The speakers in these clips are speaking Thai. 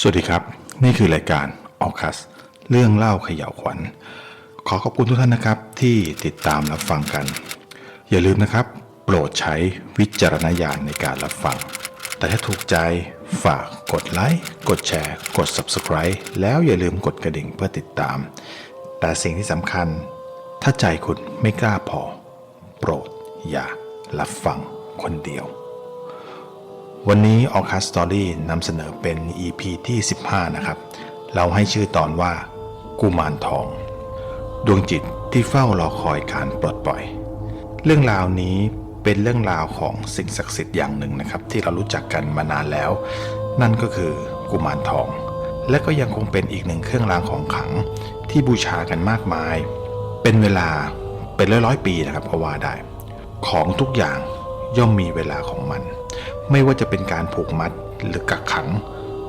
สวัสดีครับ นี่คือรายการออคัส เรื่องเล่าเขย่าวขวัญ ขอขอบคุณทุกท่านนะครับที่ติดตามรับฟังกัน อย่าลืมนะครับ โปรดใช้วิจารณญาณในการรับฟัง แต่ถ้าถูกใจฝากกดไลค์กดแชร์ กด Subscribe แล้วอย่าลืมกดกระดิ่งเพื่อติดตาม แต่สิ่งที่สำคัญ ถ้าใจคุณไม่กล้าพอ โปรดอย่ารับฟังคนเดียว วันนี้ออคัสตอรี่นำเสนอเป็น EP ที่ 15 นะครับ เราให้ชื่อตอนว่า กุมารทอง ดวงจิตที่เฝ้ารอคอยการปลดปล่อย เรื่องราวนี้เป็นเรื่องราวของสิ่งศักดิ์สิทธิ์อย่างหนึ่งนะครับ ที่เรารู้จักกันมานานแล้ว นั่นก็คือกุมารทอง และก็ยังคงเป็นอีกหนึ่งเครื่องรางของขลังที่บูชากันมากมาย เป็นเวลาเป็นร้อยร้อยปีนะครับก็ว่าได้ ของทุกอย่างย่อมมีเวลาของมัน ไม่ว่าจะเป็นการผูกมัดหรือกักขัง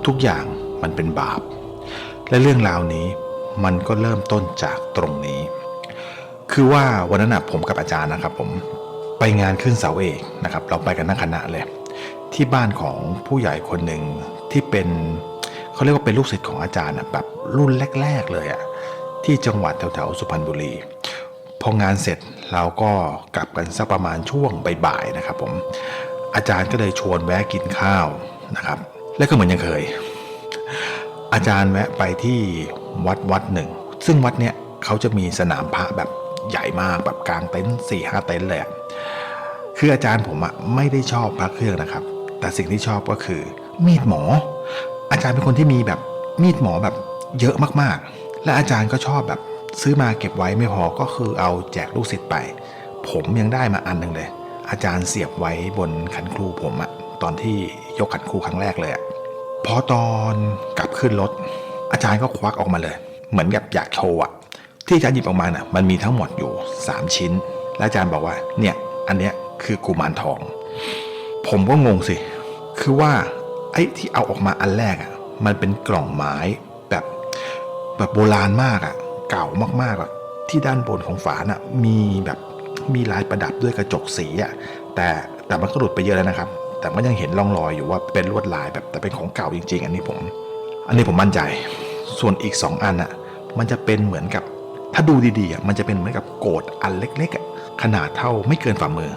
ทุกอย่างมันเป็นบาป และเรื่องราวนี้มันก็เริ่มต้นจากตรงนี้ คือว่าวันนั้นผมกับอาจารย์นะครับ ผมไปงานขึ้นเสาเอกนะครับ เราไปกันทั้งคณะเลย ที่บ้านของผู้ใหญ่คนหนึ่งที่เป็นเขาเรียกว่าเป็นลูกศิษย์ของอาจารย์นะแบบรุ่นแรก ๆ เลยอะที่จังหวัดแถวๆสุพรรณบุรีพองานเสร็จเราก็กลับกันสักประมาณช่วงบ่ายๆนะครับผม อาจารย์ก็เลยชวนแวะกินข้าวนะครับ และก็เหมือนยังเคย อาจารย์แวะไปที่วัดวัดหนึ่ง ซึ่งวัดเนี้ยเขาจะมีสนามพระแบบใหญ่มากแบบกลางเต็นท์สี่ห้าเต็นท์เลยคืออาจารย์ผมอะไม่ได้ชอบพระเครื่องนะครับ แต่สิ่งที่ชอบก็คือ มีดหมอ อาจารย์เป็นคนที่มีแบบมีดหมอแบบเยอะมากๆ และอาจารย์ก็ชอบแบบซื้อมาเก็บไว้ไม่พอก็คือเอาแจกลูกศิษย์ไป ผมยังได้มาอันหนึ่งเลย อาจารย์เสียบไว้บนขันครูผมอะตอนที่ยกขันครูครั้งแรกเลยอะพอตอนกลับขึ้นรถ อาจารย์ก็ควักออกมาเลย เหมือนกับอยากโชว์อะที่อาจารย์หยิบออกมาน่ะมันมีทั้งหมดอยู่ 3 ชิ้น และอาจารย์บอกว่าเนี่ยอันเนี้ยคือกุมารทอง ผมก็งงสิ คือว่าไอ้ที่เอาออกมาอันแรกอะมันเป็นกล่องไม้แบบแบบโบราณมากอะเก่ามากๆอะที่ด้านบนของฝาน่ะมีแบบ มีลายประดับด้วยกระจกสีอะแต่แต่มันก็หลุดไปเยอะแล้วนะครับ แต่ก็ยังเห็นร่องรอยอยู่ว่าเป็นลวดลายแบบแต่เป็นของเก่าจริง ๆ อันนี้ผม อันนี้ผมมั่นใจ ส่วนอีก 2 อันอะมันจะเป็นเหมือนกับถ้าดูดีๆอะมันจะเป็นเหมือนกับโกดอันเล็กๆอะขนาดเท่าไม่เกินฝ่ามือ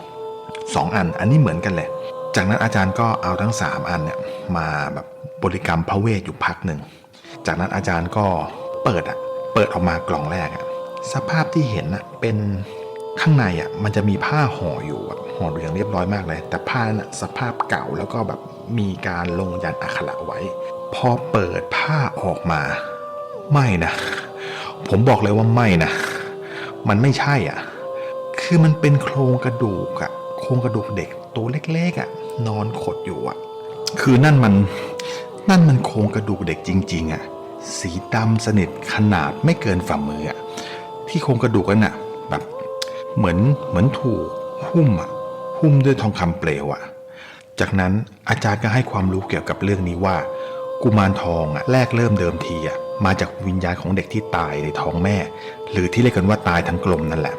2 อัน อันนี้เหมือนกันเลยจากนั้นอาจารย์ก็เอาทั้ง 3 อันเนี่ยมาแบบบริกรรมพระเวทอยู่พักหนึ่ง จากนั้นอาจารย์ก็เปิดอะเปิดออกมากล่องแรกอะสภาพที่เห็นอะเป็น ข้างในอะมันจะมีผ้าห่ออยู่แบบห่ออยู่อย่างเรียบร้อยมากเลย แต่ผ้านั้นสภาพเก่าแล้วก็แบบมีการลงยันอักขระไว้ พอเปิดผ้าออกมา ไม่นะ ผมบอกเลยว่าไม่นะ มันไม่ใช่อะ คือมันเป็นโครงกระดูกอะ โครงกระดูกเด็กตัวเล็กๆอะ นอนขดอยู่อะ คือนั่นมันนั่นมันโครงกระดูกเด็กจริง ๆอะ สีดำสนิทขนาดไม่เกินฝ่ามืออะ ที่โครงกระดูกนั้นอะ เหมือนเหมือนถูกหุ้มอะหุ้มด้วยทองคำเปลวอะจากนั้นอาจารย์ก็ให้ความรู้เกี่ยวกับเรื่องนี้ว่า กุมารทองอะแรกเริ่มเดิมทีอะมาจากวิญญาณของเด็กที่ตายในท้องแม่ หรือที่เรียกกันว่าตายทั้งกลมนั่นแหละ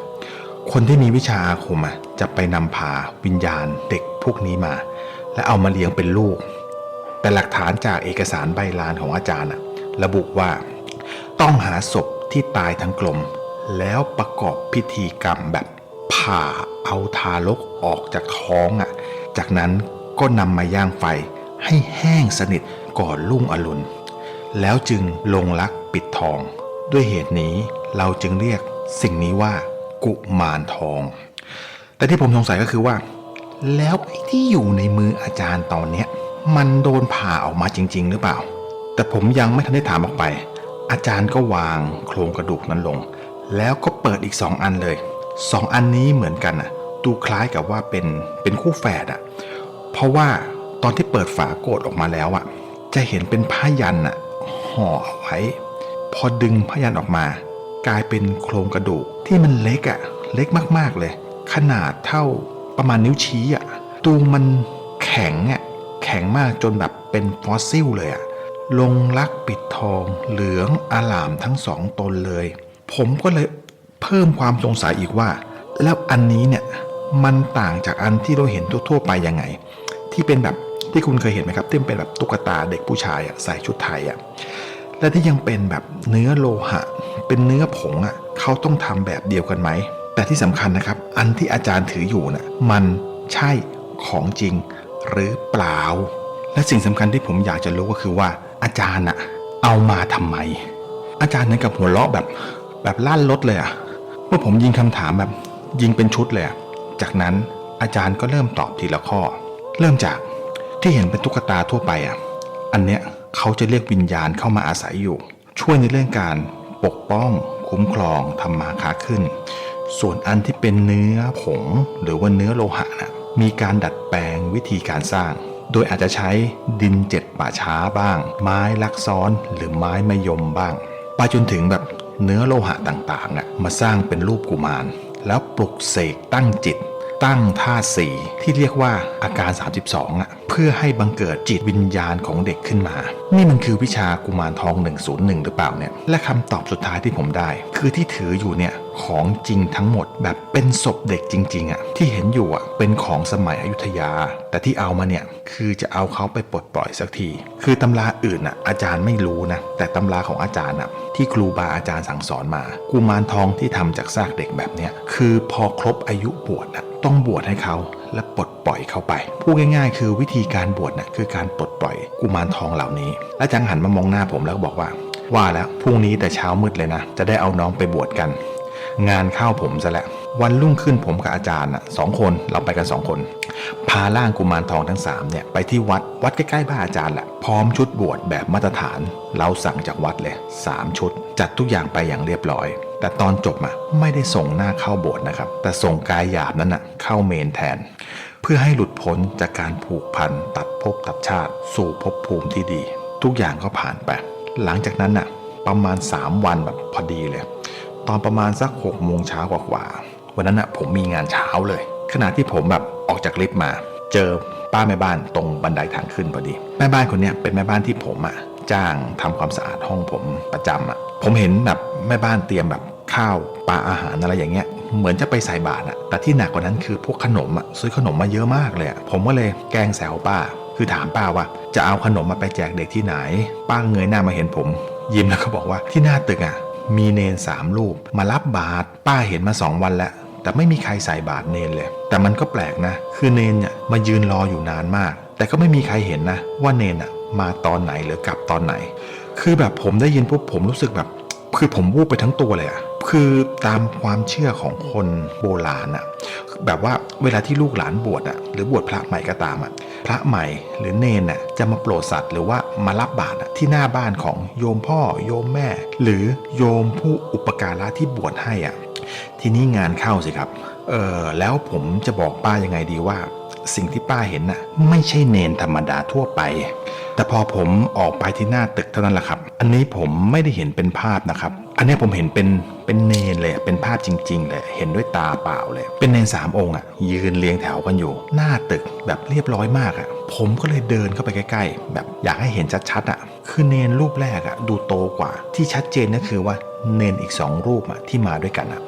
คนที่มีวิชาอาคมอะจะไปนำพาวิญญาณเด็กพวกนี้มา และเอามาเลี้ยงเป็นลูก แต่หลักฐานจากเอกสารใบลานของอาจารย์อะระบุว่า ต้องหาศพที่ตายทั้งกลม แล้วประกอบพิธีกรรมแบบผ่าเอาทารกออกจากท้องอะจากนั้นก็นำมาย่างไฟให้แห้งสนิทก่อนรุ่งอรุณ แล้วจึงลงลักปิดทอง ด้วยเหตุนี้เราจึงเรียกสิ่งนี้ว่า กุมารทอง แต่ที่ผมสงสัยก็คือว่า แล้วไอ้ที่อยู่ในมืออาจารย์ตอนเนี้ยมันโดนผ่าออกมาจริง ๆ หรือเปล่า แต่ผมยังไม่ทันได้ถามออกไป อาจารย์ก็วางโครงกระดูกนั้นลง แล้วก็เปิดอีกสองอันเลยสองอันนี้เหมือนกันอะดูคล้ายกับว่าเป็นเป็นคู่แฝดอะเพราะว่าตอนที่เปิดฝาโกดออกมาแล้วอะจะเห็นเป็นผ้ายันอะห่อเอาไว้ พอดึงผ้ายันออกมา กลายเป็นโครงกระดูกที่มันเล็กอะเล็กมากๆเลย ขนาดเท่าประมาณนิ้วชี้อะตูมันแข็งอะแข็งมากจนแบบเป็นฟอสซิลเลยอะลงลักปิดทองเหลืองอาลามทั้งสองตนเลย ผมก็เลยเพิ่มความสงสัยอีกว่า แล้วอันนี้เนี่ยมันต่างจากอันที่เราเห็นทั่วๆไปยังไง ที่เป็นแบบที่คุณเคยเห็นไหมครับที่เป็นแบบตุ๊กตาเด็กผู้ชายใส่ชุดไทยอะและที่ยังเป็นแบบเนื้อโลหะ เป็นเนื้อผงอะเขาต้องทำแบบเดียวกันไหม แต่ที่สำคัญนะครับ อันที่อาจารย์ถืออยู่น่ะมันใช่ของจริงหรือเปล่า และสิ่งสำคัญที่ผมอยากจะรู้ก็คือว่าอาจารย์อะเอามาทำไม อาจารย์นั้นกับหัวเราะแบบ แบบลั่นรถเลยอะเมื่อผมยิงคำถามแบบยิงเป็นชุดเลยอะจากนั้นอาจารย์ก็เริ่มตอบทีละข้อ เริ่มจากที่เห็นเป็นตุ๊กตาทั่วไปอะอันเนี้ยเขาจะเรียกวิญญาณเข้ามาอาศัยอยู่ ช่วยในเรื่องการปกป้องคุ้มครองทำมาค้าขึ้น ส่วนอันที่เป็นเนื้อผงหรือว่าเนื้อโลหะนะมีการดัดแปลงวิธีการสร้าง โดยอาจจะใช้ดินเจ็ดป่าช้าบ้าง ไม้ลักซ้อนหรือไม้มะยมบ้าง ไปจนถึงแบบ เนื้อโลหะต่างๆมาสร้างเป็นรูปกุมาร แล้วปลุกเสกตั้งจิต ตั้งท่าสีที่เรียกว่าอาการ 32อะเพื่อให้บังเกิดจิตวิญญาณของเด็กขึ้นมา นี่มันคือวิชากุมารทอง 101 หรือเปล่าเนี่ย และคำตอบสุดท้ายที่ผมได้ คือที่ถืออยู่เนี่ย ของจริงทั้งหมด แบบเป็นศพเด็กจริงๆอะที่เห็นอยู่อะเป็นของสมัยอยุธยา แต่ที่เอามาเนี่ยคือจะเอาเขาไปปลดปล่อยสักที คือตำราอื่นอะอาจารย์ไม่รู้นะแต่ตำราของอาจารย์อะที่ครูบาอาจารย์สั่งสอนมา กุมารทองที่ทำจากซากเด็กแบบเนี้ยคือพอครบอายุบวชอะต้องบวชให้เขาและปลดปล่อยเขาไป พูดง่ายๆ คือวิธีการบวชน่ะคือการปลดปล่อยกุมารทองเหล่านี้ และจังหันมามองหน้าผมแล้วก็บอกว่า ว่าแล้วพรุ่งนี้แต่เช้ามืดเลยนะ จะได้เอาน้องไปบวชกัน งานเข้าผมซะแล้ววันรุ่งขึ้นผมกับอาจารย์สองคนเราไปกันสองคน พาร่างกุมารทองทั้งสามเนี่ยไปที่วัดวัดใกล้ๆบ้านอาจารย์แหละพร้อมชุดบวชแบบมาตรฐาน เราสั่งจากวัดเลยสามชุด จัดทุกอย่างไปอย่างเรียบร้อย แต่ตอนจบอะไม่ได้ส่งหน้าเข้าโบสถ์นะครับ แต่ส่งกายหยาบนั้นอะเข้าเมนแทน เพื่อให้หลุดพ้นจากการผูกพันตัดภพตัดชาติ สู่ภพภูมิที่ดี ทุกอย่างก็ผ่านไป หลังจากนั้นน่ะประมาณ 3 วันแบบพอดีเลย ตอนประมาณสัก6กโมงเช้ากว่าๆวันนั้นน่ะผมมีงานเช้าเลย ขณะที่ผมแบบออกจากลิฟต์มา เจอป้าแม่บ้านตรงบันไดทางขึ้นพอดี แม่บ้านคนนี้เป็นแม่บ้านที่ผมอะจ้างทำความสะอาดห้องผมประจำอะผมเห็นแบบแม่บ้านเตรียมแบบข้าวปลาอาหารอะไรอย่างเงี้ยเหมือนจะไปใส่บาตรอะแต่ที่หนักกว่านั้นคือพวกขนมอะซื้อขนมมาเยอะมากเลยอะผมก็เลยแกล้งแซวป้า คือถามป้าว่า จะเอาขนมมาไปแจกเด็กที่ไหน ป้าเงยหน้ามาเห็นผม ยิ้มแล้วก็บอกว่าที่หน้าตึกอะ มีเนนสามรูป มารับบาตรป้าเห็นมาสองวันแล้ว แต่ไม่มีใครใส่บาตรเนนเลย แต่มันก็แปลกนะ คือเนนเนี่ยมายืนรออยู่นานมาก แต่ก็ไม่มีใครเห็นนะ ว่าเนนอะมาตอนไหนหรือกลับตอนไหน คือแบบผมได้ยินปุ๊บผมรู้สึกแบบ คือผมวูบไปทั้งตัวเลยอะ คือตามความเชื่อของคนโบราณอะแบบว่าเวลาที่ลูกหลานบวชอะหรือบวชพระใหม่ก็ตามอะพระใหม่หรือเนนอะจะมาโปรดสัตว์หรือว่ามารับบาตรที่หน้าบ้านของโยมพ่อโยมแม่ หรือโยมผู้อุปการะที่บวชให้อะทีนี้งานเข้าสิครับเออแล้วผมจะบอกป้ายังไงดีว่า สิ่งที่ป้าเห็นน่ะไม่ใช่เนนธรรมดาทั่วไป แต่พอผมออกไปที่หน้าตึกเท่านั้นแหละครับ อันนี้ผมไม่ได้เห็นเป็นภาพนะครับ อันนี้ผมเห็นเป็นเป็นเนนเลยเป็นภาพจริง ๆ เลยเห็นด้วยตาเปล่าเลย เป็นเนนสามองค์อะ ยืนเรียงแถวกันอยู่ หน้าตึกแบบเรียบร้อยมากอะ ผมก็เลยเดินเข้าไปใกล้ ๆ แบบอยากให้เห็นชัดๆอะ คือเนนรูปแรกอะ ดูโตกว่า ที่ชัดเจนก็คือว่าเนนอีกสองรูปอะที่มาด้วยกันอะ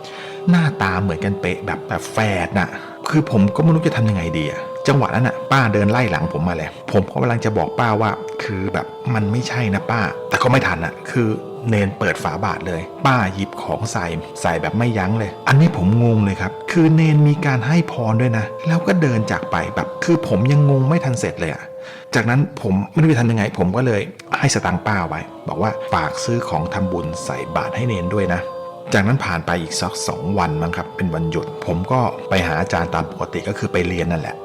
หน้าตาเหมือนกันเป๊ะแบบแบบแฝดน่ะ คือผมก็ไม่รู้จะทำยังไงดีอะ จังหวะนั้นน่ะป้าเดินไล่หลังผมมาเลยผมก็กำลังจะบอกป้าว่า คือแบบมันไม่ใช่นะป้า แต่ก็ไม่ทันอะคือเนนเปิดฝาบาทเลย ป้าหยิบของใส่ใส่แบบไม่ยั้งเลย อันนี้ผมงงเลยครับ คือเนนมีการให้พรด้วยนะ แล้วก็เดินจากไปแบบ คือผมยังงงไม่ทันเสร็จเลยอะจากนั้นผมไม่รู้จะทำยังไง ผมก็เลยให้สตังค์ป้าไว้ บอกว่าฝากซื้อของทำบุญใส่บาตรให้เนนด้วยนะจากนั้นผ่านไปอีกสักสองวันมั้งครับ เป็นวันหยุด ผมก็ไปหาอาจารย์ตามปกติก็คือไปเรียนนั่นแหละ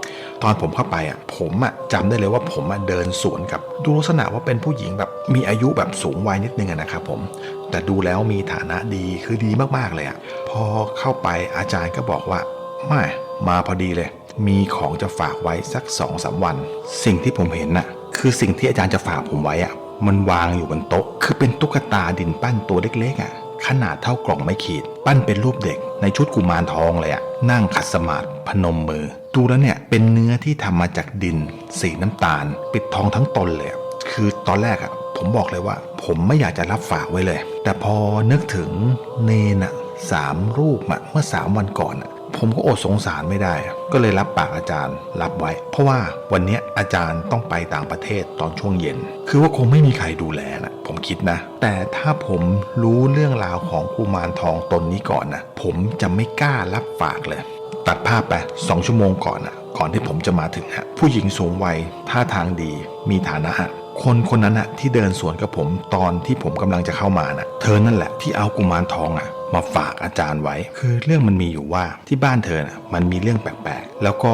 ตอนผมเข้าไปอะผมอะจำได้เลยว่าผมอะเดินสวนกับดูลักษณะว่าเป็นผู้หญิงแบบมีอายุแบบสูงวัยนิดนึงนะครับผมแต่ดูแล้วมีฐานะดีคือดีมากๆเลยอะพอเข้าไปอาจารย์ก็บอกว่าไม่มาพอดีเลย มีของจะฝากไว้สักสองสามวัน สิ่งที่ผมเห็นน่ะคือสิ่งที่อาจารย์จะฝากผมไว้อะมันวางอยู่บนโต๊ะ คือเป็นตุ๊กตาดินปั้นตัวเล็กๆอะขนาดเท่ากล่องไม้ขีด ปั้นเป็นรูปเด็กในชุดกุมารทองเลยอะนั่งขัดสมาธิพนมมือ ดูแล้วเนี่ยเป็นเนื้อที่ทำมาจากดิน สีน้ำตาล ปิดทองทั้งตนเลย คือตอนแรกอะผมบอกเลยว่า ผมไม่อยากจะรับฝากไว้เลย แต่พอนึกถึงเนนอะสามรูปอะเมื่อสามวันก่อนอะผมก็อดสงสารไม่ได้ ก็เลยรับปากอาจารย์รับไว้ เพราะว่าวันนี้อาจารย์ต้องไปต่างประเทศตอนช่วงเย็น คือว่าคงไม่มีใครดูแลนะผมคิดนะ แต่ถ้าผมรู้เรื่องราวของกุมารทองตนนี้ก่อนนะผมจะไม่กล้ารับฝากเลย ตัดภาพไปสองชั่วโมงก่อนอะก่อนที่ผมจะมาถึงฮะผู้หญิงสูงวัยท่าทางดีมีฐานะฮะคนคนนั้นอะที่เดินสวนกับผมตอนที่ผมกำลังจะเข้ามาน่ะ เธอนั่นแหละที่เอากุมารทองอะมาฝากอาจารย์ไว้ คือเรื่องมันมีอยู่ว่าที่บ้านเธอน่ะมันมีเรื่องแปลกๆ แล้วก็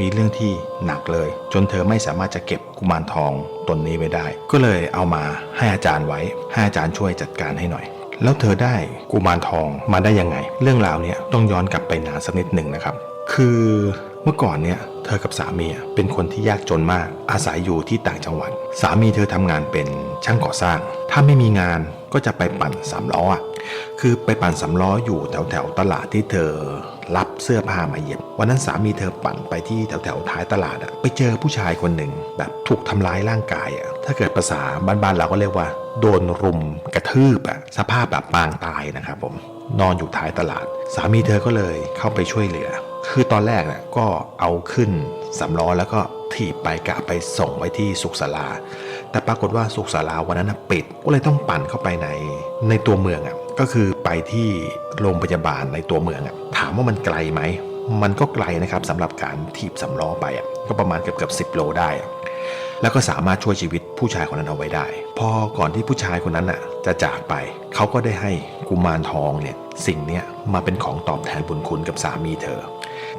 มีเรื่องที่หนักเลย จนเธอไม่สามารถจะเก็บกุมารทองตนนี้ไว้ได้ ก็เลยเอามาให้อาจารย์ไว้ให้อาจารย์ช่วยจัดการให้หน่อย แล้วเธอได้กุมารทองมาได้ยังไง เรื่องราวเนี้ยต้องย้อนกลับไปนานสักนิดหนึ่งนะครับ คือเมื่อก่อนเนี่ยเธอกับสามีเป็นคนที่ยากจนมาก อาศัยอยู่ที่ต่างจังหวัด สามีเธอทำงานเป็นช่างก่อสร้าง ถ้าไม่มีงานก็จะไปปั่นสามล้อคือไปปั่นสามล้ออยู่แถวแถวตลาดที่เธอรับเสื้อผ้ามาเย็บ วันนั้นสามีเธอปั่นไปที่แถวแถวท้ายตลาดอะไปเจอผู้ชายคนหนึ่งแบบถูกทำร้ายร่างกายอะถ้าเกิดภาษาบ้านๆเราก็เรียกว่า โดนรุมกระทืบอะสภาพแบบปางตายนะครับผมนอนอยู่ท้ายตลาด สามีเธอก็เลยเข้าไปช่วยเหลือ คือตอนแรกน่ะก็เอาขึ้นสำล้อแล้วก็ถีบไปกะไปส่งไว้ที่สุขศาลา แต่ปรากฏว่าสุขศาลาวันนั้นปิด ก็เลยต้องปั่นเข้าไปในในตัวเมืองอะ ก็คือไปที่โรงพยาบาลในตัวเมืองอะ ถามว่ามันไกลไหม มันก็ไกลนะครับสำหรับการถีบสำล้อไปอะ ก็ประมาณเกือบเกือบสิโลได้ แล้วก็สามารถช่วยชีวิตผู้ชายคนนั้นเอาไว้ได้ พอก่อนที่ผู้ชายคนนั้นน่ะจะจากไป เขาก็ได้ให้กุมารทองเนี่ยสิ่งเนี้ยมาเป็นของตอบแทนบุญคุณกับสามีเธอ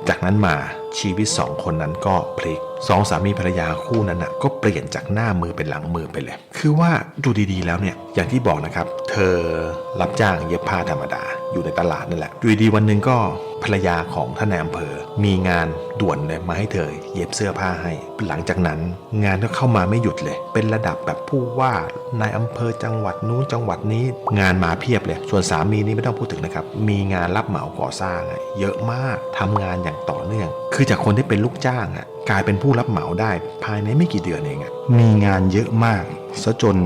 จากนั้นมาชีวิตสองคนนั้นก็พลิก สองสามีภรรยาคู่นั้นนะก็เปลี่ยนจากหน้ามือเป็นหลังมือไปเลย คือว่าดูดีๆแล้วเนี่ยอย่างที่บอกนะครับ เธอรับจ้างเย็บผ้าธรรมดา อยู่ในตลาดนั่นแหละดูดีๆวันหนึ่งก็ภรรยาของท่านนายอำเภอ มีงานด่วนเลยมาให้เธอ เย็บเสื้อผ้าให้ หลังจากนั้น งานก็เข้ามาไม่หยุดเลย เป็นระดับแบบผู้ว่านายอำเภอจังหวัดนู้นจังหวัดนี้ งานมาเพียบเลย ส่วนสามีนี่ไม่ต้องพูดถึงนะครับ มีงานรับเหมาก่อสร้างเยอะมากทำงานอย่างต่อเนื่อง คือจากคนที่เป็นลูกจ้างอะ กลายเป็นผู้รับเหมาได้ภายในไม่กี่เดือนเองะมีงานเยอะมากซะจน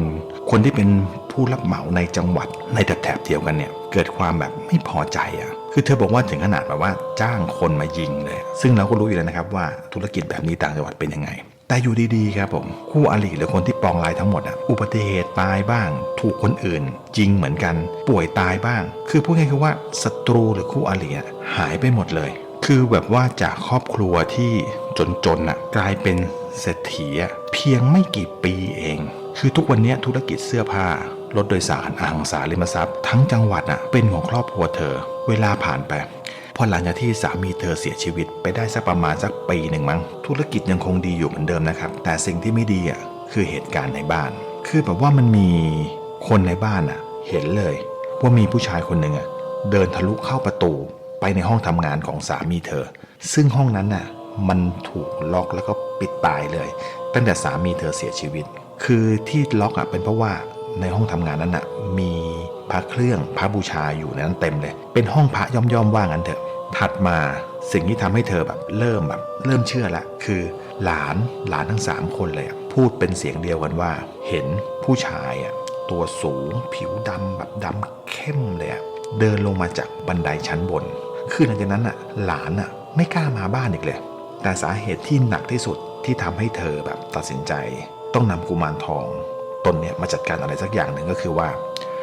คนที่เป็นผู้รับเหมาในจังหวัดในแถบเดียวกันเนี่ยเกิดความแบบไม่พอใจอะคือเธอบอกว่าถึงขนาดแบบว่าจ้างคนมายิงเลย ซึ่งเราก็รู้อยู่แล้วนะครับว่าธุรกิจแบบนี้ต่างจังหวัดเป็นยังไง แต่อยู่ดีๆครับผมคู่อริหรือคนที่ปองลายทั้งหมดอะอุบัติเหตุตายบ้าง ถูกคนอื่นจริงเหมือนกัน ป่วยตายบ้าง คือพูดง่ายๆคือว่าศัตรูหรือคู่อริอะหายไปหมดเลย คือแบบว่าจากครอบครัวที่จนๆน่ะกลายเป็นเศรษฐีเพียงไม่กี่ปีเอง คือทุกวันนี้ธุรกิจเสื้อผ้ารถโดยสารอสังสาริมทรัพย์ ทั้งจังหวัดอะเป็นของครอบครัวเธอ เวลาผ่านไปพอหลังจากที่สามีเธอเสียชีวิตไปได้สักประมาณสักปีหนึ่งมั้ง ธุรกิจยังคงดีอยู่เหมือนเดิมนะครับ แต่สิ่งที่ไม่ดีอะคือเหตุการณ์ในบ้าน คือแบบว่ามันมีคนในบ้านอะ เห็นเลย ว่ามีผู้ชายคนหนึ่งอะเดินทะลุเข้าประตู ไปในห้องทำงานของสามีเธอ ซึ่งห้องนั้นน่ะมันถูกล็อกแล้วก็ปิดตายเลย ตั้งแต่สามีเธอเสียชีวิต คือที่ล็อกอะเป็นเพราะว่าในห้องทำงานนั้นอะมีพระเครื่องพระบูชาอยู่ในนั้นเต็มเลย เป็นห้องพระย่อมๆว่างั้นเถอะ ถัดมาสิ่งที่ทำให้เธอแบบเริ่มแบบเริ่มเชื่อละคือหลานหลานทั้งสามคนเลยพูดเป็นเสียงเดียวกันว่า เห็นผู้ชายอะตัวสูงผิวดำแบบดำเข้มเลยอะเดินลงมาจากบันไดชั้นบน คือหลังจากนั้นอะหลานอะไม่กล้ามาบ้านอีกเลย แต่สาเหตุที่หนักที่สุดที่ทำให้เธอแบบตัดสินใจ ต้องนำกุมารทองตนเนี้ยมาจัดการอะไรสักอย่างหนึ่งก็คือว่า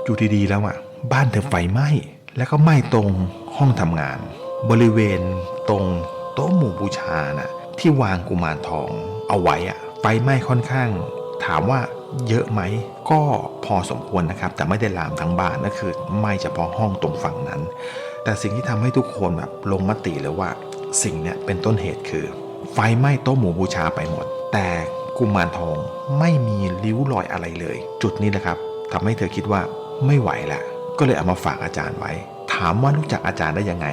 อยู่ดีๆแล้วอะบ้านเธอไฟไหม้แล้วก็ไหม้ตรงห้องทำงาน บริเวณตรงโต๊ะหมู่บูชาน่ะที่วางกุมารทองเอาไว้อะไฟไหม้ค่อนข้าง ถามว่าเยอะไหมก็พอสมควรนะครับ แต่ไม่ได้ลามทั้งบ้านนั่นคือไหม้เฉพาะห้องตรงฝั่งนั้น แต่สิ่งที่ทำให้ทุกคนแบบลงมติเลยว่าสิ่งเนี้ยเป็นต้นเหตุคือ ไฟไหม้โต๊ะหมู่บูชาไปหมด แต่กุมารทองไม่มีริ้วรอยอะไรเลย จุดนี้นะครับทำให้เธอคิดว่าไม่ไหวละก็เลยเอามาฝากอาจารย์ไว้ ถามว่ารู้จักอาจารย์ได้ยังไง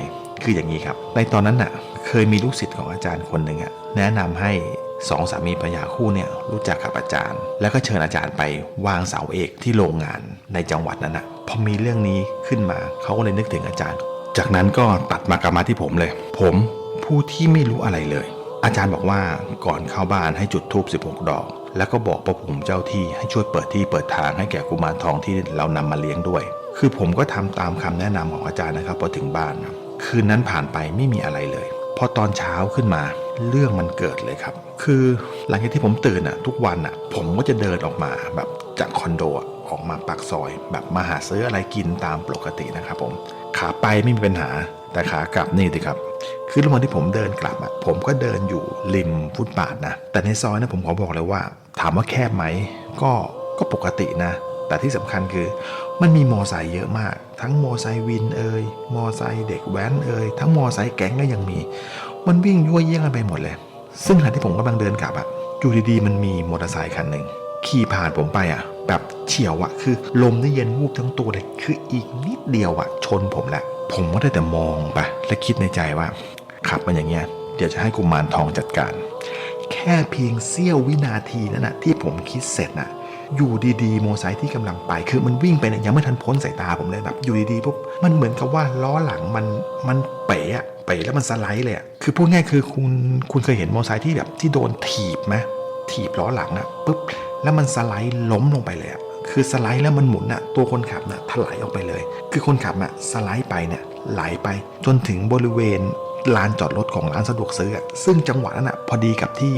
คืออย่างนี้ครับ ในตอนนั้นน่ะ เคยมีลูกศิษย์ของอาจารย์คนหนึ่งอะแนะนำให้สองสามีภรรยาคู่เนี่ยรู้จักกับอาจารย์ แล้วก็เชิญอาจารย์ไปวางเสาเอกที่โรงงานในจังหวัดนั้นอะพอมีเรื่องนี้ขึ้นมาเขาก็เลยนึกถึงอาจารย์ จากนั้นก็ตัดมากลับมาที่ผมเลย ผมผู้ที่ไม่รู้อะไรเลย อาจารย์บอกว่าก่อนเข้าบ้านให้จุดธูป16 ดอก แล้วก็บอกประภูมิเจ้าที่ให้ช่วยเปิดที่เปิดทางให้แก่กุมารทองที่เรานำมาเลี้ยงด้วย คือผมก็ทำตามคำแนะนำของอาจารย์นะครับพอถึงบ้านนะคืนนั้นผ่านไปไม่มีอะไรเลย พอตอนเช้าขึ้นมาเรื่องมันเกิดเลยครับ คือหลังจากที่ผมตื่นอะ ทุกวันอะ ผมก็จะเดินออกมาแบบจากคอนโดออกมาปากซอย แบบมาหาซื้ออะไรกินตามปกตินะครับผม ขาไปไม่มีปัญหาแต่ขากลับนี่สิครับ คือระหว่างที่ผมเดินกลับอะผมก็เดินอยู่ริมฟุตบาทนะ แต่ในซอยนะผมขอบอกเลยว่า ถามว่าแคบไหม ก็ก็ปกตินะ แต่ที่สำคัญคือ มันมีมอไซค์เยอะมาก ทั้งมอไซค์วินเอ่ยมอไซค์เด็กแว้นเอ่ยทั้งมอไซค์แก๊งก็ยังมี มันวิ่งยั่วเยี่ยงกันไปหมดเลย ซึ่งขณะที่ผมกำลังเดินกลับอะอยู่ดีๆมันมีมอเตอร์ไซค์คันหนึ่งขี่ผ่านผมไปอะ แบบเฉียวอะคือลมได้เย็นวูบทั้งตัวเลยคืออีกนิดเดียวอะชนผมแหละผมก็ได้แต่มองไปและคิดในใจว่า ขับมันอย่างเงี้ยเดี๋ยวจะให้กุมารทองจัดการ แค่เพียงเสี้ยววินาทีนั่นนะที่ผมคิดเสร็จน่ะอยู่ดีๆ โมไซค์ที่กำลังไป คือมันวิ่งไปเนี่ยยังไม่ทันพ้นสายตาผมเลยแบบอยู่ดีๆปุ๊บมันเหมือนกับว่าล้อหลังมันมันเป๋อะเป๋แล้วมันสไลด์เลยอะคือพูดง่ายคือคุณคุณเคยเห็นโมไซค์ที่แบบที่โดนถีบไหมถีบล้อหลังอะปุ๊บ แล้วมันสไลด์ล้มลงไปเลยอะคือสไลด์แล้วมันหมุนอะตัวคนขับน่ะถลายออกไปเลย คือคนขับอะสไลด์ไปเนี่ยไหลไปจนถึงบริเวณลานจอดรถของร้านสะดวกซื้ออะซึ่งจังหวะนั้นอะพอดีกับที่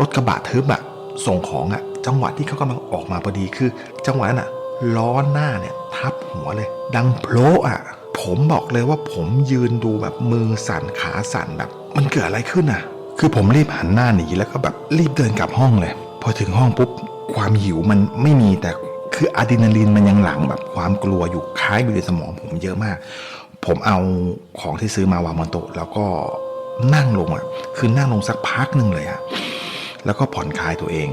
รถกระบะทึบอะส่งของอะจังหวะที่เขากำลังออกมาพอดีคือ จังหวะนั้นอะล้อหน้าเนี่ยทับหัวเลย ดังโผล่อะผมบอกเลยว่าผมยืนดูแบบมือสั่นขาสั่นแบบ มันเกิดอะไรขึ้นอะคือผมรีบหันหน้าหนีแล้วก็แบบรีบเดินกลับห้องเลย พอถึงห้องปุ๊บ ความหิวมันไม่มีแต่คืออะดรีนาลีนมันยังหลังแบบความกลัวอยู่ค้ายอยู่ในสมองผมเยอะมาก ผมเอาของที่ซื้อมาวางบนโต๊ะแล้วก็นั่งลงอะคือนั่งลงสักพักหนึ่งเลยอะแล้วก็ผ่อนคลายตัวเอง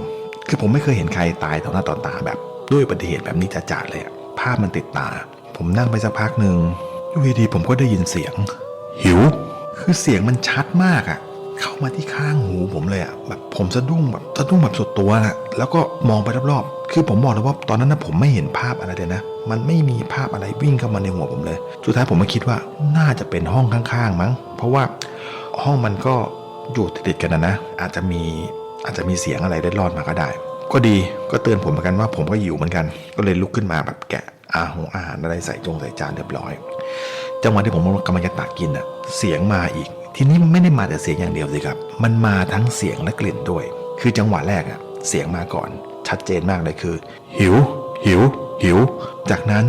คือผมไม่เคยเห็นใครตายต่อหน้าต่อตาแบบด้วยอุบัติเหตุแบบนี้จะๆเลยอะภาพมันติดตา ผมนั่งไปสักพักหนึ่งอยู่ดีๆผมก็ได้ยินเสียง หิว คือเสียงมันชัดมากอะ เข้ามาที่ข้างหูผมเลยอะแบบผมสะดุ้งแบบสะดุ้งแบบสุดตัวนะแล้วก็มองไปรอบๆ คือผมบอกเลยว่าตอนนั้นนะผมไม่เห็นภาพอะไรเลยนะ มันไม่มีภาพอะไรวิ่งเข้ามาในหัวผมเลย สุดท้ายผมมาคิดว่าน่าจะเป็นห้องข้างๆมั้ง เพราะว่าห้องมันก็อยู่ติดๆกันนะนะ อาจจะมีอาจจะมีเสียงอะไรเล็ดลอดมาก็ได้ ก็ดีก็เตือนผมเหมือนกันว่าผมก็หิวเหมือนกัน ก็เลยลุกขึ้นมาแบบแกะอาหงอาหารอะไรใส่จงใส่จานเรียบร้อย จังหวะที่ผมกำลังจะตักกินอะ เสียงมาอีก ทีนี้มันไม่ได้มาแต่เสียงอย่างเดียวสิครับ มันมาทั้งเสียงและกลิ่นด้วย คือจังหวะแรกอะเสียงมาก่อน ชัดเจนมากเลยคือ หิว หิว หิว จากนั้น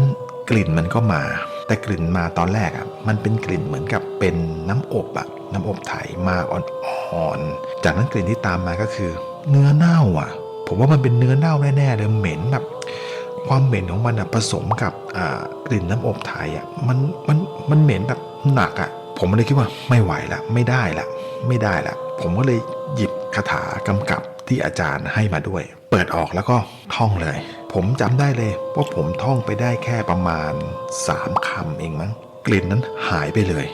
กลิ่นมันก็มา แต่กลิ่นมาตอนแรกอะมันเป็นกลิ่นเหมือนกับเป็นน้ำอบอะน้ำอบไถมาอ่อนๆ จากนั้นกลิ่นที่ตามมาก็คือ เนื้อเน่าอะผมว่ามันเป็นเนื้อเน่าแน่ๆเลยเหม็นแบบความเหม็นของมันอะผสมกับกลิ่นน้ำอบไทยอะมันมันมันเหม็นแบบหนักอะ ผมเลยคิดว่าไม่ไหวละไม่ได้ละไม่ได้ละผมก็เลยหยิบคาถากำกับที่อาจารย์ให้มาด้วย เปิดออกแล้วก็ท่องเลย ผมจำได้เลยว่าผมท่องไปได้แค่ประมาณ3คำเองมั้งกลิ่นนั้นหายไปเลย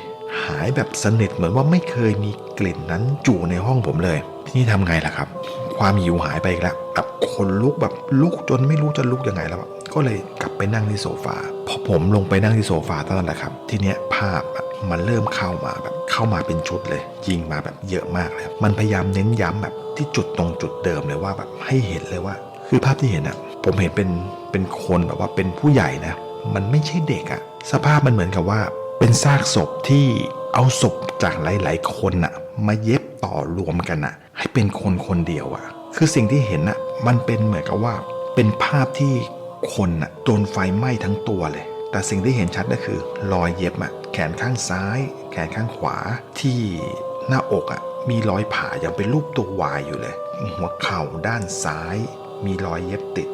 หายแบบสนิทเหมือนว่าไม่เคยมีกลิ่นนั้นจู่ในห้องผมเลย ที่นี้ทำไงล่ะครับ ความหิวหายไปอีกแล้วแบบคนลุกแบบลุกจนไม่รู้จะลุกยังไงแล้ว ก็เลยกลับไปนั่งที่โซฟาพอผมลงไปนั่งที่โซฟาเท่านั้นแหละครับ ทีเนี้ยภาพอะมันเริ่มเข้ามาแบบเข้ามาเป็นชุดเลย ยิงมาแบบเยอะมากเลยมันพยายามเน้นย้ำแบบที่จุดตรงจุดเดิมเลยว่าแบบให้เห็นเลยว่า คือภาพที่เห็นอะผมเห็นเป็นเป็นคนแบบว่าเป็นผู้ใหญ่นะ มันไม่ใช่เด็กอะสภาพมันเหมือนกับว่า เป็นซากศพที่เอาศพจากหลาย ๆ คนอะมาเย็บต่อรวมกันอะให้เป็นคนคนเดียวอะคือสิ่งที่เห็นอะมันเป็นเหมือนกับว่าเป็นภาพที่ คนอะโดนไฟไหม้ทั้งตัวเลย แต่สิ่งที่เห็นชัดก็คือ รอยเย็บอะแขนข้างซ้าย แขนข้างขวาที่หน้าอกอะมีรอยผ่ายังเป็นรูปตัววายอยู่เลย หัวเข่าด้านซ้าย มีรอยเย็บติด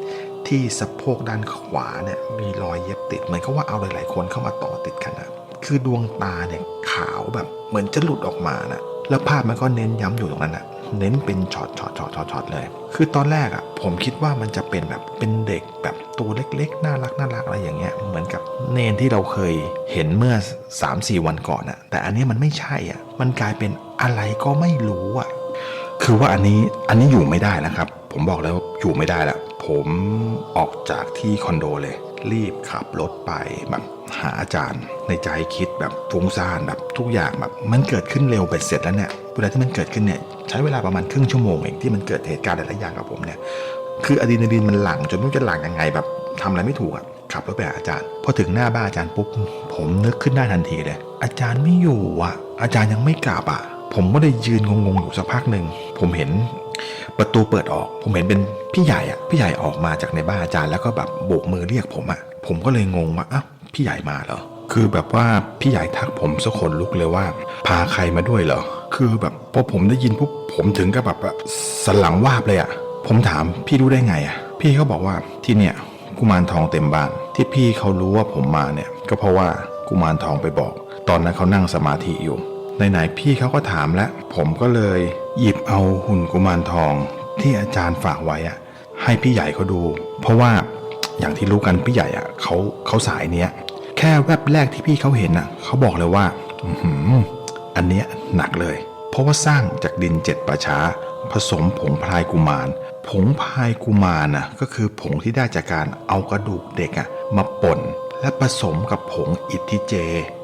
ที่สะโพกด้านขวาเนี่ยมีรอยเย็บติด เหมือนกับว่าเอาหลาย ๆ คนเข้ามาต่อติดกันนะคือดวงตาเนี่ยขาวแบบเหมือนจะหลุดออกมานะแล้วภาพมันก็เน้นย้ำอยู่ตรงนั้นนะ เน้นเป็นช็อตช็อตช็อตช็อตช็อตเลย คือตอนแรกอะ่ะผมคิดว่ามันจะเป็นแบบเป็นเด็กแบบตัวเล็กๆ น่ารักน่ารักอะไรอย่างเงี้ยเหมือนกับเนนที่เราเคยเห็นเมื่อ 3-4 วันก่อนอะ่ะแต่อันนี้มันไม่ใช่อะ่ะมันกลายเป็นอะไรก็ไม่รู้อะคือว่าอันนี้อันนี้อยู่ไม่ได้นะครับ ผมบอกเลยว่าอยู่ไม่ได้ละผมออกจากที่คอนโดเลย รีบขับรถไปแบบหาอาจารย์ในใจคิดแบบฟุ้งซ่านแบบทุกอย่างแบบมันเกิดขึ้นเร็วเบ็ดเสร็จแล้วเนี่ยเวลาที่มันเกิดขึ้นเนี่ยใช้เวลาประมาณครึ่งชั่วโมงเองที่มันเกิดเหตุการณ์หลายๆอย่างกับผมเนี่ยคืออะดรีนาลีนมันหลั่งจนไม่รู้จะหลั่งยังไงแบบทำอะไรไม่ถูกอะขับรถไปหาอาจารย์พอถึงหน้าบ้านอาจารย์ปุ๊บผมนึกขึ้นได้ทันทีเลยอาจารย์ไม่อยู่อะอาจารย์ยังไม่กลับอะผมก็เลยยืนงงๆอยู่สักพักหนึ่งผมเห็น ประตูเปิดออก ผมเห็นเป็นพี่ใหญ่อะพี่ใหญ่ออกมาจากในบ้านอาจารย์แล้วก็แบบโบกมือเรียกผมอะผมก็เลยงงว่าอ้าวพี่ใหญ่มาเหรอคือแบบว่าพี่ใหญ่ทักผมสักคนลุกเลยว่า พาใครมาด้วยเหรอคือแบบพอผมได้ยินปุ๊บผมถึงกับแบบว่าสนหลังวาบเลยอะผมถามพี่รู้ได้ไงอะพี่เขาบอกว่าที่เนี่ยกุมารทองเต็มบ้านที่พี่เขารู้ว่าผมมาเนี่ย ก็เพราะว่ากุมารทองไปบอก ตอนนั้นเขานั่งสมาธิอยู่ ไหนๆพี่เขาก็ถามแล้ว ผมก็เลยหยิบเอาหุ่นกุมารทองที่อาจารย์ฝากไว้อะให้พี่ใหญ่เขาดู เพราะว่าอย่างที่รู้กันพี่ใหญ่อะเขาเขาสายเนี้ย แค่แวบแรกที่พี่เขาเห็นอะเขาบอกเลยว่าอืออันเนี้ยหนักเลย เพราะว่าสร้างจากดินเจ็ดประช้า ผสมผงพลายกุมาร ผงพลายกุมารน่ะก็คือผงที่ได้จากการเอากระดูกเด็กอะมาป่น และผสมกับผงอิทธิเจ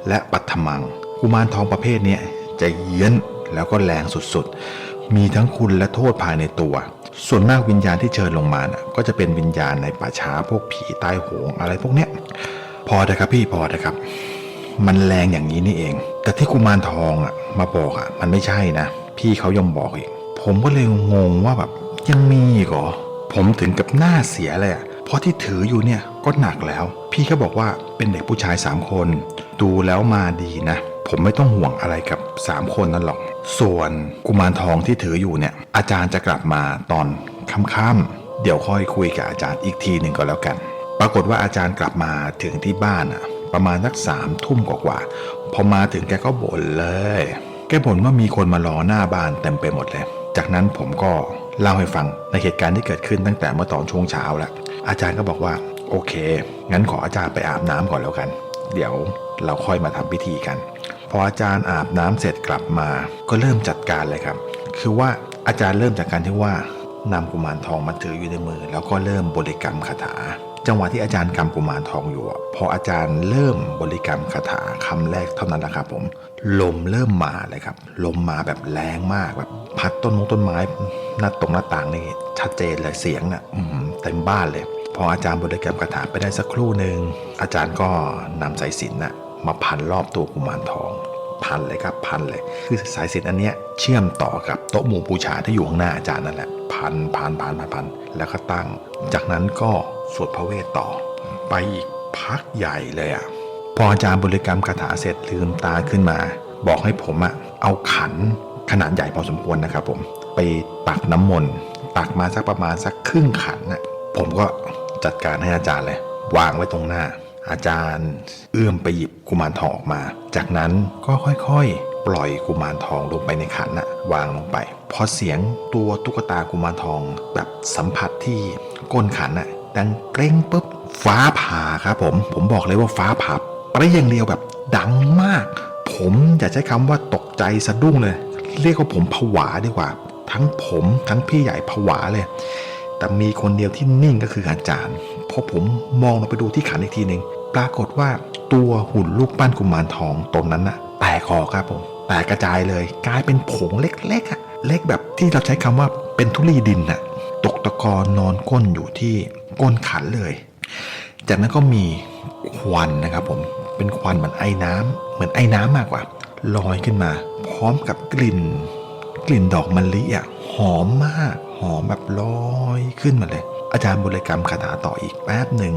และปัทมัง กุมารทองประเภทนี้จะเยี้นแล้วก็แรงสุดๆ มีทั้งคุณและโทษภายในตัว ส่วนมากวิญญาณที่เชิญลงมานะก็จะเป็นวิญญาณในป่าช้าพวกผีใต้โหงอะไรพวกเนี้ย พอเถอะครับพี่พอเถอะครับ มันแรงอย่างนี้นี่เอง แต่ที่กุมารทองอะมาบอกอะมันไม่ใช่นะ พี่เขายังบอกอีก ผมก็เลยงงว่าแบบยังมีอีกเหรอผมถึงกับหน้าเสียเลยอะเพราะที่ถืออยู่เนี่ยก็หนักแล้ว พี่เขาบอกว่าเป็นเด็กผู้ชายสามคน ดูแล้วมาดีนะ ผมไม่ต้องห่วงอะไรกับ 3 คนนั่นหรอก ส่วนกุมารทองที่ถืออยู่เนี่ย อาจารย์จะกลับมาตอนค่ำๆเดี๋ยวค่อยคุยกับอาจารย์อีกทีหนึ่งก็แล้วกัน ปรากฏว่าอาจารย์กลับมาถึงที่บ้านอะประมาณสักสามทุ่มกว่าๆพอมาถึงแกก็บ่นเลย แกบ่นว่ามีคนมารอหน้าบ้านเต็มไปหมดเลย จากนั้นผมก็เล่าให้ฟังในเหตุการณ์ที่เกิดขึ้นตั้งแต่เมื่อตอนช่วงเช้าแล้วอาจารย์ก็บอกว่า โอเค งั้นขออาจารย์ไปอาบน้ำก่อนแล้วกัน เดี๋ยวเราค่อยมาทำพิธีกัน พออาจารย์อาบน้ำเสร็จกลับมา ก็เริ่มจัดการเลยครับ คือว่าอาจารย์เริ่มจากการที่ว่านำกุมารทองมาถืออยู่ในมือ แล้วก็เริ่มบริกรรมคาถา จังหวะที่อาจารย์กำกุมารทองอยู่อะพออาจารย์เริ่มบริกรรมคาถาคำแรกเท่านั้นแหละครับผมลมเริ่มมาเลยครับ ลมมาแบบแรงมากแบบพัดต้นมงต้นไม้หน้าตรงหน้าต่างนี่ชัดเจนเลยเสียงน่ะเต็มบ้านเลย พออาจารย์บริกรรมคาถาไปได้สักครู่หนึ่งอาจารย์ก็นำสายสิญจนน่ะ มาพันรอบตัวกุมารทอง พันเลยครับพันเลย คือสายสินอันเนี้ยเชื่อมต่อกับโต๊ะหมู่บูชาที่อยู่ข้างหน้าอาจารย์นั่นแหละพันพันพันพันพันแล้วก็ตั้ง จากนั้นก็สวดพระเวทต่อ ไปอีกพักใหญ่เลยอะ่ะพออาจารย์บริกรรมคาถาเสร็จลืมตาขึ้นมา บอกให้ผมอะ่ะเอาขันขนาดใหญ่พอสมควรนะครับผมไปตักน้ำมนต์ตักมาสักประมาณสักครึ่งขันน่ะผมก็จัดการให้อาจารย์เลย วางไว้ตรงหน้า อาจารย์เอื้อมไปหยิบ กุมารทองออกมา จากนั้นก็ค่อยๆ ปล่อยกุมารทองลงไปในขันน่ะวางลงไป พอเสียงตัวตุ๊กตากุมารทองแบบสัมผัสที่ก้นขันน่ะดังเกรงปุ๊บฟ้าผ่าครับผม ผมบอกเลยว่าฟ้าผ่าเปรี้ยงเดียวแบบดังมาก ผมอยากใช้คำว่าตกใจสะดุ้งเลย เรียกว่าผมผวาดีกว่า ทั้งผมทั้งพี่ใหญ่ผวาเลย แต่มีคนเดียวที่นิ่งก็คืออาจารย์พอผมมองลงไปดูที่ขันอีกทีหนึ่งปรากฏว่า ตัวหุ่นรูปปั้นกุมารทองตนนั้นน่ะแตกออครับผมแตกกระจายเลย กลายเป็นผงเล็กๆอะเล็กแบบที่เราใช้คำว่าเป็นทุลีดินน่ะตกตะกอนนอนก้นอยู่ที่ก้นขันเลย จากนั้นก็มีควันนะครับผมเป็นควันเหมือนไอ้น้ำเหมือนไอ้น้ำมากกว่าลอยขึ้นมา พร้อมกับกลิ่น กลิ่นดอกมะลิอะหอมมาก หอมแบบลอยขึ้นมาเลย อาจารย์บริกรรมคาถาต่ออีกแป๊บหนึ่ง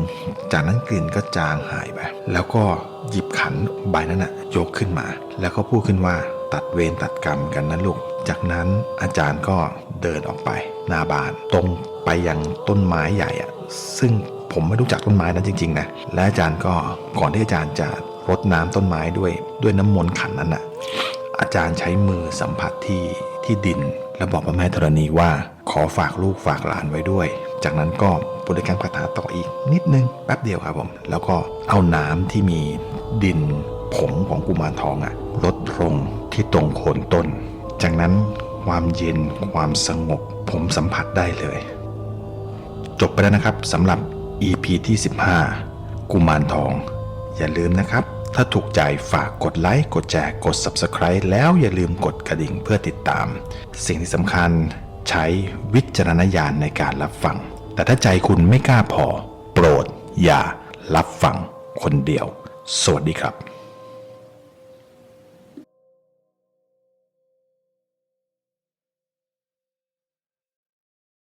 จากนั้นกลิ่นก็จางหายไป แล้วก็หยิบขันใบนั้นอะยกขึ้นมา แล้วก็พูดขึ้นว่าตัดเวรตัดกรรมกันนะลูก จากนั้นอาจารย์ก็เดินออกไปหน้าบ้านตรงไปยังต้นไม้ใหญ่อะซึ่งผมไม่รู้จักต้นไม้นั้นจริงๆนะและอาจารย์ก็ก่อนที่อาจารย์จะรดน้ำต้นไม้ด้วยด้วยน้ำมนต์ขันนั้นอะอาจารย์ใช้มือสัมผัสที่ที่ดิน แล้วบอกพระแม่ธรณีว่า ขอฝากลูกฝากหลานไว้ด้วย จากนั้นก็บริกรรมคาถาต่ออีกนิดนึงแป๊บเดียวครับผม แล้วก็เอาน้ำที่มีดินผงของกุมารทองอะลดลงที่ตรงโคนต้น จากนั้นความเย็นความสงบผมสัมผัสได้เลย จบไปแล้วนะครับสำหรับ EP ที่ 15 กุมารทอง อย่าลืมนะครับ ถ้าถูกใจฝากกดไลค์กดแชร์กด Subscribe แล้วอย่าลืมกดกระดิ่งเพื่อติดตาม สิ่งที่สำคัญใช้วิจารณญาณในการรับฟัง แต่ถ้าใจคุณไม่กล้าพอ โปรด อย่ารับฟังคนเดียว สวัสดีครับ